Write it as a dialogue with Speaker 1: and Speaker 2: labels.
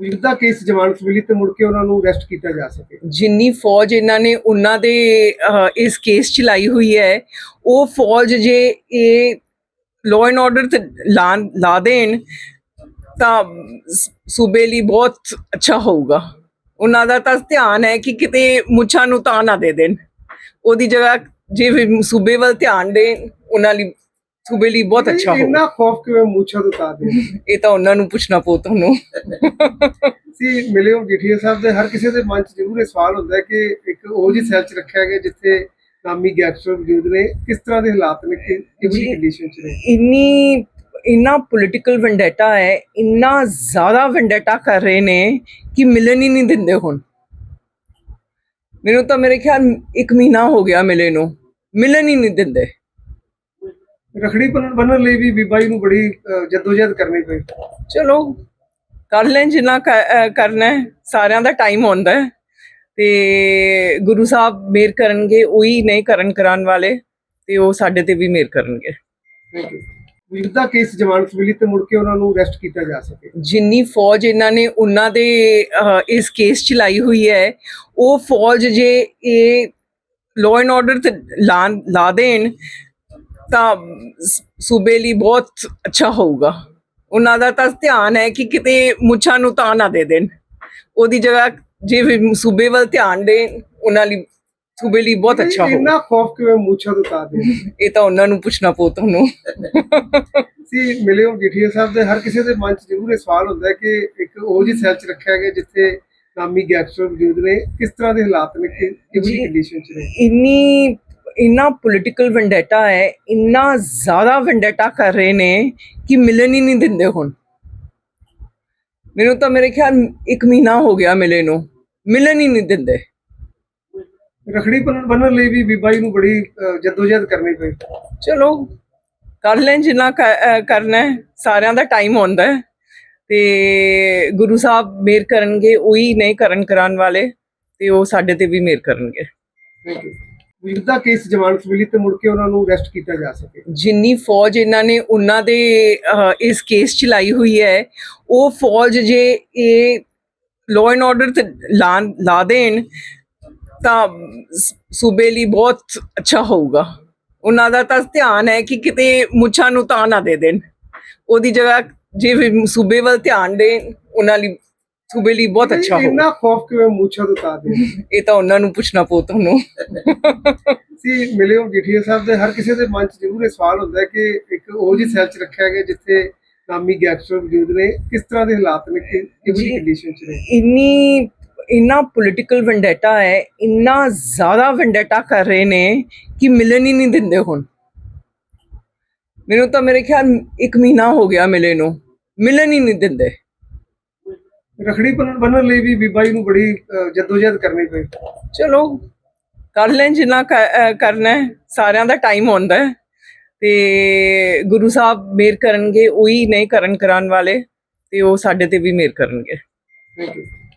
Speaker 1: ਵਿਰਦਾ case ਜ਼ਮਾਨਤ ਮਿਲੀ ਤੇ ਮੁੜ ਕੇ ਉਹਨਾਂ ਨੂੰ ਅਰੈਸਟ ਕੀਤਾ ਜਾ ਸਕੇ।
Speaker 2: ਜਿੰਨੀ ਫੌਜ ਇਹਨਾਂ ਨੇ, ਉਹਨਾਂ ਦੇ ਇਸ ਕੇਸ ਚ ਲਾਈ ਹੋਈ ਹੈ, ਉਹ ਫੌਜ ਜੇ ਇਹ ਲਾਅ ਐਂਡ ਆਰਡਰ ਤੇ ਲਾ ਦੇਣ, ਤਾਂ ਸੂਬੇ ਲਈ ਬਹੁਤ ਅੱਛਾ ਹੋਊਗਾ। ਉਹਨਾਂ ਦਾ ਤਾਂ ਧਿਆਨ ਹੈ ਕਿ ਕਿਤੇ ਮੁੱਛਾਂ ਨੂੰ ਤਾਂ ਨਾ ਦੇ ਦੇਣ। ਉਹਦੀ ਜਗ੍ਹਾ ਜੇ ਸੂਬੇ ਵੱਲ ਧਿਆਨ ਦੇਣ, ਉਹਨਾਂ ਲਈ ਸੂਬੇ ਲਈ ਬਹੁਤ ਅੱਛਾ ਹੋਊਗਾ
Speaker 1: ਇੰਨਾ ਖੌਫ ਕਿਵੇਂ ਮੂਛਾ ਤੋਂ ਦੇ
Speaker 2: ਇਹ ਤਾਂ ਉਹਨਾਂ ਨੂੰ ਪੁੱਛਣਾ ਪਊ ਤੁਹਾਨੂੰ।
Speaker 1: ਸੀ ਮਿਲੇ ਹੋ ਜਠੀਆ ਸਾਹਿਬ ਦੇ ਹਰ ਕਿਸੇ ਦੇ ਮਨ 'ਚ ਜ਼ਰੂਰ ਇਹ ਸਵਾਲ ਹੁੰਦਾ ਹੈ ਕਿ ਇੱਕ ਉਹ ਜੀ ਸੈਲ 'ਚ ਰੱਖਿਆ ਗਿਆ ਜਿੱਥੇ ਨਾਮੀ ਗੈਂਗਸਟਰ ਮੌਜੂਦ ਨੇ ਕਿਸ ਤਰ੍ਹਾਂ ਦੇ ਹਾਲਾਤ ਨੇ ਕਿ ਕਿਹੋ ਜਿਹੀ
Speaker 2: ਜੀ।
Speaker 1: ਕੰਡੀਸ਼ਨ 'ਚ ਨੇ?
Speaker 2: ਇੰਨੀ ਇੰਨਾ ਪੋਲਿਟੀਕਲ ਵੈਂਡੇਟਾ ਹੈ ਇੰਨਾ ਜ਼ਿਆਦਾ ਵੈਂਡੇਟਾ ਕਰ ਰਹੇ ਨੇ ਕਿ ਮਿਲਣ ਹੀ ਨਹੀਂ ਦਿੰਦੇ ਹੁਣ। ਮੈਨੂੰ ਤਾਂ ਮੇਰੇ ਖਿਆਲ ਇੱਕ ਮਹੀਨਾ ਹੋ ਗਿਆ ਮਿਲੇ ਨੂੰ। ਮਿਲਣ ਹੀ ਨਹੀਂ ਦਿੰਦੇ।
Speaker 1: ਰਖੜੀ ਬੰਨਣ ਬੰਨਣ ਲਈ ਵੀ ਬੀਬਾ ਜੀ ਨੂੰ ਬੜੀ ਜੱਦੋਜਹਿਦ ਕਰਨੀ ਪਈ।
Speaker 2: ਚਲੋ ਕਰ ਲੈਣ ਜਿੰਨਾ ਕਰਨਾ ਸਾਰਿਆਂ ਦਾ ਟਾਈਮ ਹੁੰਦਾ ਹੈ। ਤੇ ਗੁਰੂ ਸਾਹਿਬ ਮੇਰ ਕਰਨਗੇ ਉਹੀ ਨਹੀਂ ਕਰਨ ਕਰਾਉਣ ਵਾਲੇ ਤੇ ਉਹ ਸਾਡੇ ਤੇ ਵੀ ਮੇਰ ਕਰਨਗੇ।
Speaker 1: ਥੈਂਕ ਯੂ ਵਿਰਦਾ ਕੇਸ ਜ਼ਮਾਨਤ ਮਿਲੀ ਤੇ ਮੁੜ ਕੇ ਉਹਨਾਂ ਨੂੰ ਅਰੈਸਟ ਕੀਤਾ ਜਾ ਸਕੇ।
Speaker 2: ਜਿੰਨੀ ਫੌਜ ਇਹਨਾਂ ਨੇ ਉਹਨਾਂ ਦੇ ਇਸ ਕੇਸ ਚ ਲਾਈ ਹੋਈ ਹੈ ਉਹ ਫੌਜ ਜੇ ਇਹ ਲਾਅ ਐਂਡ ਆਰਡਰ ਤੇ ਲਾ ਲਾ ਦੇਣ ਤਾਂ ਸੂਬੇ ਲਈ ਬਹੁਤ ਅੱਛਾ ਹੋਊਗਾ। ਉਹਨਾਂ ਦਾ ਤਾਂ ਧਿਆਨ ਹੈ ਕਿ ਕਿਤੇ ਮੁੱਛਾਂ ਨੂੰ ਤਾਂ ਨਾ ਦੇ ਦੇਣ। ਉਹਦੀ ਜਗ੍ਹਾ ਜੇ ਵੀ ਸੂਬੇ ਵੱਲ ਧਿਆਨ ਦੇਣ ਉਹਨਾਂ ਲਈ ਸੂਬੇ ਲਈ ਬਹੁਤ ਅੱਛਾ ਹੋਊਗਾ
Speaker 1: ਇੰਨਾ ਖੌਫ ਕਿਵੇਂ ਮੂਛਾ ਤੋਂ ਉਤਾਰ ਦੇ
Speaker 2: ਇਹ ਤਾਂ ਉਹਨਾਂ ਨੂੰ ਪੁੱਛਣਾ ਪਊ ਤੁਹਾਨੂੰ।
Speaker 1: ਸੀ ਮਿਲੇ ਹੋ ਜਠੀਆ ਸਾਹਿਬ ਦੇ ਹਰ ਕਿਸੇ ਦੇ ਮਨ 'ਚ ਜ਼ਰੂਰ ਇਹ ਸਵਾਲ ਹੁੰਦਾ ਹੈ ਕਿ ਇੱਕ ਉਹ ਜੀ ਸੈਲ 'ਚ ਰੱਖਿਆ ਗਿਆ ਜਿੱਥੇ ਨਾਮੀ ਗੈਂਗਸਟਰ ਮੌਜੂਦ ਨੇ। ਕਿਸ ਤਰ੍ਹਾਂ ਦੇ ਹਾਲਾਤ ਨੇ? ਕਿ ਕਿਹੋ ਜਿਹੀ। ਕੰਡੀਸ਼ਨ 'ਚ ਨੇ?
Speaker 2: ਇੰਨੀ ਇੰਨਾ ਪੋਲਿਟੀਕਲ ਵੈਂਡੇਟਾ ਹੈ ਇੰਨਾ ਜ਼ਿਆਦਾ ਵੈਂਡੇਟਾ ਕਰ ਰਹੇ ਨੇ ਕਿ ਮਿਲਣ ਹੀ ਨਹੀਂ ਦਿੰਦੇ ਹੁਣ। ਮੈਨੂੰ ਤਾਂ ਮੇਰੇ ਖਿਆਲ ਇੱਕ ਮਹੀਨਾ ਹੋ ਗਿਆ ਮਿਲੇ ਨੂੰ ਮਿਲਣ ਹੀ ਨਹੀਂ ਦਿੰਦੇ।
Speaker 1: ਰਖੜੀ ਬੰਨਣ ਬੰਨਣ ਲਈ ਵੀ ਬੀਬਾ ਜੀ ਨੂੰ ਬੜੀ ਜੱਦੋਜਹਿਦ ਕਰਨੀ ਪਈ।
Speaker 2: ਚਲੋ ਕਰ ਲੈਣ ਜਿੰਨਾ ਕਰਨਾ ਸਾਰਿਆਂ ਦਾ ਟਾਈਮ ਹੁੰਦਾ ਹੈ। ਤੇ ਗੁਰੂ ਸਾਹਿਬ ਮੇਰ ਕਰਨਗੇ ਉਹੀ ਨਹੀਂ ਕਰਨ ਕਰਾਉਣ ਵਾਲੇ ਤੇ ਉਹ ਸਾਡੇ ਤੇ ਵੀ ਮੇਰ ਕਰਨਗੇ।
Speaker 1: ਥੈਂਕ ਯੂ ਵਿਰਦਾ ਕੇਸ ਜ਼ਮਾਨਤ ਮਿਲੀ ਤੇ ਮੁੜ ਕੇ ਉਹਨਾਂ ਨੂੰ ਅਰੈਸਟ ਕੀਤਾ ਜਾ ਸਕੇ।
Speaker 2: ਜਿੰਨੀ ਫੌਜ ਇਹਨਾਂ ਨੇ ਉਹਨਾਂ ਦੇ ਇਸ ਕੇਸ ਚ ਲਾਈ ਹੋਈ ਹੈ, ਉਹ ਫੌਜ ਜੇ ਇਹ ਲਾਅ ਐਂਡ ਆਰਡਰ ਤੇ ਲਾ ਦੇਣ, ਤਾਂ ਸੂਬੇ ਲਈ ਬਹੁਤ ਅੱਛਾ ਹੋਊਗਾ। ਉਹਨਾਂ ਦਾ ਤਾਂ ਧਿਆਨ ਹੈ ਕਿ ਕਿਤੇ ਮੁੱਛਾਂ ਨੂੰ ਤਾਂ ਨਾ ਦੇ ਦੇਣ। ਉਹਦੀ ਜਗ੍ਹਾ ਜੇ ਸੂਬੇ ਵੱਲ ਧਿਆਨ ਦੇਣ, ਉਹਨਾਂ ਲਈ ਸੂਬੇ ਲਈ ਬਹੁਤ ਅੱਛਾ ਹੋਊਗਾ
Speaker 1: ਇੰਨਾ ਖੌਫ ਕਿਵੇਂ ਮੂਛਾ ਤੋਂ ਉਤਾਰ ਦੇ?
Speaker 2: ਇਹ ਤਾਂ ਉਹਨਾਂ ਨੂੰ ਪੁੱਛਣਾ ਪਊ ਤੁਹਾਨੂੰ।
Speaker 1: ਸੀ ਮਿਲੇ ਹੋ ਜਠੀਆ ਸਾਹਿਬ ਦੇ ਹਰ ਕਿਸੇ ਦੇ ਮਨ 'ਚ ਜ਼ਰੂਰ ਇਹ ਸਵਾਲ ਹੁੰਦਾ ਹੈ ਕਿ ਇੱਕ ਉਹ ਜੀ ਸੈਲ 'ਚ ਰੱਖਿਆ ਗਿਆ ਜਿੱਥੇ ਨਾਮੀ ਗੈਂਗਸਟਰ ਮੌਜੂਦ ਨੇ ਕਿਸ ਤਰ੍ਹਾਂ ਦੇ ਹਾਲਾਤ ਨੇ ਕਿ ਕਿਹੋ ਜਿਹੀ
Speaker 2: ਜੀ।
Speaker 1: ਕੰਡੀਸ਼ਨ 'ਚ ਨੇ?
Speaker 2: ਇੰਨੀ ਇੰਨਾ ਪੋਲਿਟੀਕਲ ਵੈਂਡੇਟਾ ਹੈ ਇੰਨਾ ਜ਼ਿਆਦਾ ਵੈਂਡੇਟਾ ਕਰ ਰਹੇ ਨੇ ਕਿ ਮਿਲਣ ਹੀ ਨਹੀਂ ਦਿੰਦੇ ਹੁਣ। ਮੈਨੂੰ ਤਾਂ ਮੇਰੇ ਖਿਆਲ ਇੱਕ ਮਹੀਨਾ ਹੋ ਗਿਆ ਮਿਲੇ ਨੂੰ। ਮਿਲਣ ਹੀ ਨਹੀਂ ਦਿੰਦੇ।
Speaker 1: ਰਖੜੀ ਬੰਨਣ ਬੰਨਣ ਲਈ ਵੀ ਬੀਬਾ ਜੀ ਨੂੰ ਬੜੀ ਜੱਦੋਜਹਿਦ ਕਰਨੀ ਪਈ।
Speaker 2: ਚਲੋ ਕਰ ਲੈਣ ਜਿੰਨਾ ਕਰਨਾ ਸਾਰਿਆਂ ਦਾ ਟਾਈਮ ਹੁੰਦਾ ਹੈ। ਤੇ ਗੁਰੂ ਸਾਹਿਬ ਮੇਰ ਕਰਨਗੇ ਉਹੀ ਨਹੀਂ ਕਰਨ ਕਰਾਉਣ ਵਾਲੇ ਤੇ ਉਹ ਸਾਡੇ ਤੇ ਵੀ ਮੇਰ ਕਰਨਗੇ।
Speaker 1: Thank you